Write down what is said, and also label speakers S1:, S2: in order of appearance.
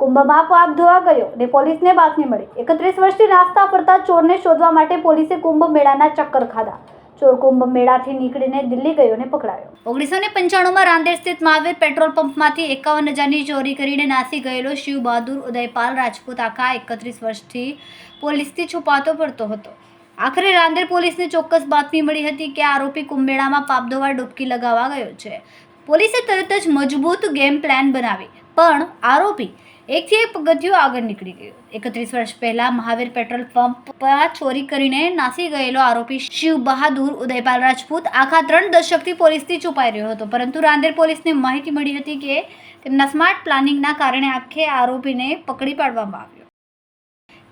S1: કુંભમાં પાપ ધોવા ગયો ને પોલીસને બાતમી મળી. એકત્રીસ વર્ષથી રાસ્તા ફરતા ચોરને શોધવા માટે પોલીસે કુંભ મેળાના ચક્કર ખાધા. ચોર કુંભ મેળાથી નીકળીને દિલ્હી ગયો અને પકડાયો. ઓગણીસો ને પંચાણુંમાં રાંદેર સ્થિત મહાવીર પેટ્રોલ પંપમાંથી એકાવન હજારની ચોરી કરીને નાસી ગયેલો શિવ બહાદુર ઉદયપાલ રાજપૂત આખા એકત્રીસ વર્ષથી પોલીસથી છુપાતો પડતો હતો. આખરે રાંદેર પોલીસને ચોક્કસ બાતમી મળી હતી કે આરોપી કુંભમેળામાં પાપદોવા ડૂબકી લગાવવા ગયો છે. પોલીસે તરત જ મજબૂત ગેમ પ્લાન બનાવી, પણ આરોપી એકથી એક પગથિયું આગળ નીકળી ગયો. એકત્રીસ વર્ષ પહેલા મહાવીર પેટ્રોલ પંપ પર ચોરી કરીને નાસી ગયેલો આરોપી શિવ બહાદુર ઉદયપાલ રાજપૂત આખા ત્રણ દશકથી પોલીસથી છુપાઈ રહ્યો હતો. પરંતુ રાંદેર પોલીસને માહિતી મળી હતી કે તેમના સ્માર્ટ પ્લાનિંગના કારણે આખે આરોપીને પકડી પાડવામાં આવ્યો.